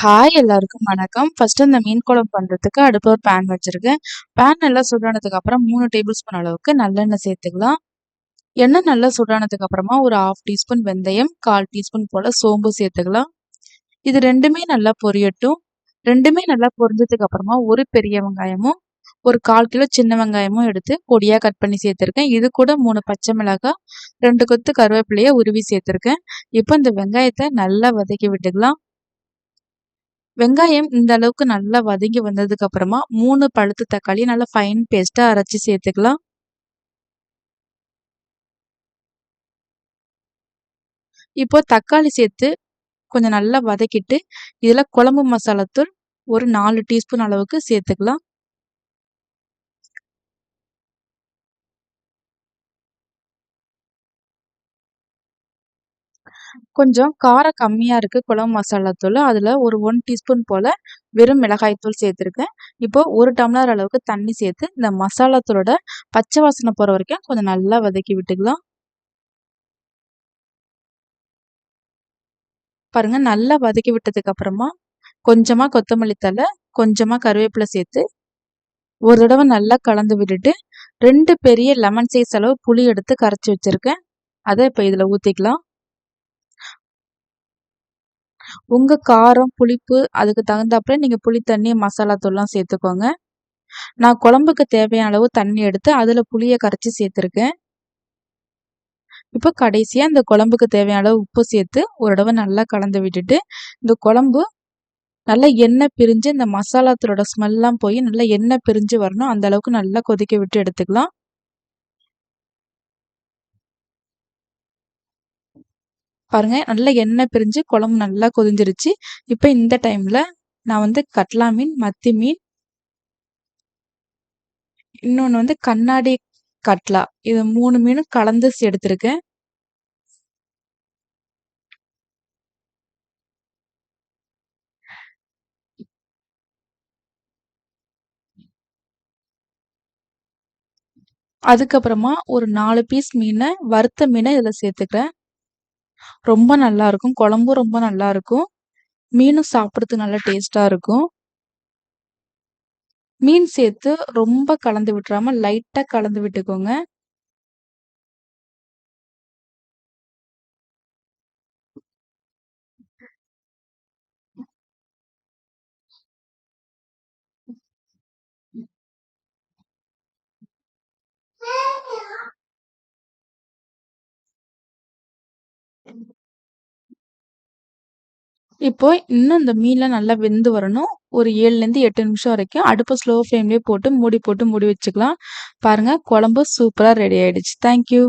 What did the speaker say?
Hi எல்லாருக்கும் வணக்கம். First இந்த மீன் குழம்பு பண்ணுறதுக்கு அடுப்பு ஒரு பேன் வச்சுருக்கேன். பேன் நல்லா சுடானதுக்கு அப்புறம் மூணு டேபிள் ஸ்பூன் அளவுக்கு நல்லெண்ணெய் சேர்த்துக்கலாம். எண்ணெய் நல்லா சுடானதுக்கு அப்புறமா ஒரு ஆஃப் டீஸ்பூன் வெந்தயம் கால் டீஸ்பூன் போல் சோம்பு சேர்த்துக்கலாம். இது ரெண்டுமே நல்லா பொரியட்டும். ரெண்டுமே நல்லா பொரிஞ்சதுக்கு அப்புறமா ஒரு பெரிய வெங்காயமும் ஒரு கால் கிலோ சின்ன வெங்காயமும் எடுத்து பொடியாக கட் பண்ணி சேர்த்துருக்கேன். இது கூட மூணு பச்சை மிளகாய் ரெண்டு கொத்து கருவேப்பிலையை உருவி சேர்த்துருக்கேன். இப்போ இந்த வெங்காயத்தை நல்லா வதக்கி விட்டுக்கலாம். வெங்காயம் இந்த அளவுக்கு நல்லா வதங்கி வந்ததுக்கு அப்புறமா மூணு பழுத்து தக்காளி நல்லா ஃபைன் பேஸ்ட்டாக அரைச்சி சேர்த்துக்கலாம். இப்போ தக்காளி சேர்த்து கொஞ்சம் நல்லா வதக்கிட்டு இதில் குழம்பு மசாலாத்தூள் ஒரு நாலு டீஸ்பூன் அளவுக்கு சேர்த்துக்கலாம். கொஞ்சம் காரம் கம்மியாக இருக்குது குழம்பு மசாலா தூள். அதில் ஒரு ஒன் டீஸ்பூன் போல் வெறும் மிளகாய் தூள் சேர்த்துருக்கேன். இப்போ ஒரு டம்ளர் அளவுக்கு தண்ணி சேர்த்து இந்த மசாலா தூளோட பச்சை வாசனை போகிற வரைக்கும் கொஞ்சம் நல்லா வதக்கி விட்டுக்கலாம். பாருங்கள் நல்லா வதக்கி விட்டதுக்கு அப்புறமா கொஞ்சமாக கொத்தமல்லி தலை கொஞ்சமாக கருவேப்பிலை சேர்த்து ஒரு தடவை நல்லா கலந்து விட்டுட்டு ரெண்டு பெரிய லெமன் சைஸ் அளவு புளி எடுத்து கரைச்சி வச்சுருக்கேன். அதை இப்போ இதில் ஊற்றிக்கலாம் உங்கள் காரம் புளிப்பு அதுக்கு தகுந்தாப்புல நீங்கள் புளி தண்ணி மசாலா தூள்லாம் சேர்த்துக்கோங்க. நான் குழம்புக்கு தேவையான அளவு தண்ணி எடுத்து அதில் புளியை கரைச்சி சேர்த்துருக்கேன். இப்போ கடைசியாக இந்த குழம்புக்கு தேவையான அளவு உப்பு சேர்த்து ஒரு தடவை நல்லா கலந்து விட்டுட்டு இந்த குழம்பு நல்லா எண்ணெய் பிரிஞ்சு இந்த மசாலாத்தூளோட ஸ்மெல்லாம் போய் நல்லா எண்ணெய் பிரிஞ்சு வரணும். அந்த அளவுக்கு நல்லா கொதிக்க விட்டு எடுத்துக்கலாம். பாருங்க நல்லா எண்ணெய் பிரிஞ்சு குழம்பு நல்லா கொதிஞ்சிருச்சு. இப்போ இந்த டைமில் நான் வந்து கட்லா மீன் மத்தி மீன் இன்னொன்று வந்து கண்ணாடி கட்லா. இது மூணு மீனும் கலந்து எடுத்திருக்கேன். அதுக்கப்புறமா ஒரு நாலு பீஸ் மீனை வறுத்த மீனை இதில் சேர்த்துக்கிறேன். ரொம்ப நல்லாயிருக்கும் குழம்பும் ரொம்ப நல்லாயிருக்கும் மீனும் சாப்பிட்றதுக்கு நல்லா டேஸ்ட்டாக இருக்கும். மீன் சேர்த்து ரொம்ப கலந்து விட்டுறாம லைட்டாக கலந்து விட்டுக்கோங்க. இப்போ இன்னும் இந்த மீன்லாம் நல்லா வெந்து வரணும். ஒரு ஏழுலேருந்து எட்டு நிமிஷம் வரைக்கும் அடுப்பை ஸ்லோ ஃப்ளேம்லேயே போட்டு மூடி போட்டு மூடி வச்சுக்கலாம். பாருங்கள் குழம்பு சூப்பராக ரெடி ஆகிடுச்சு தேங்க்யூ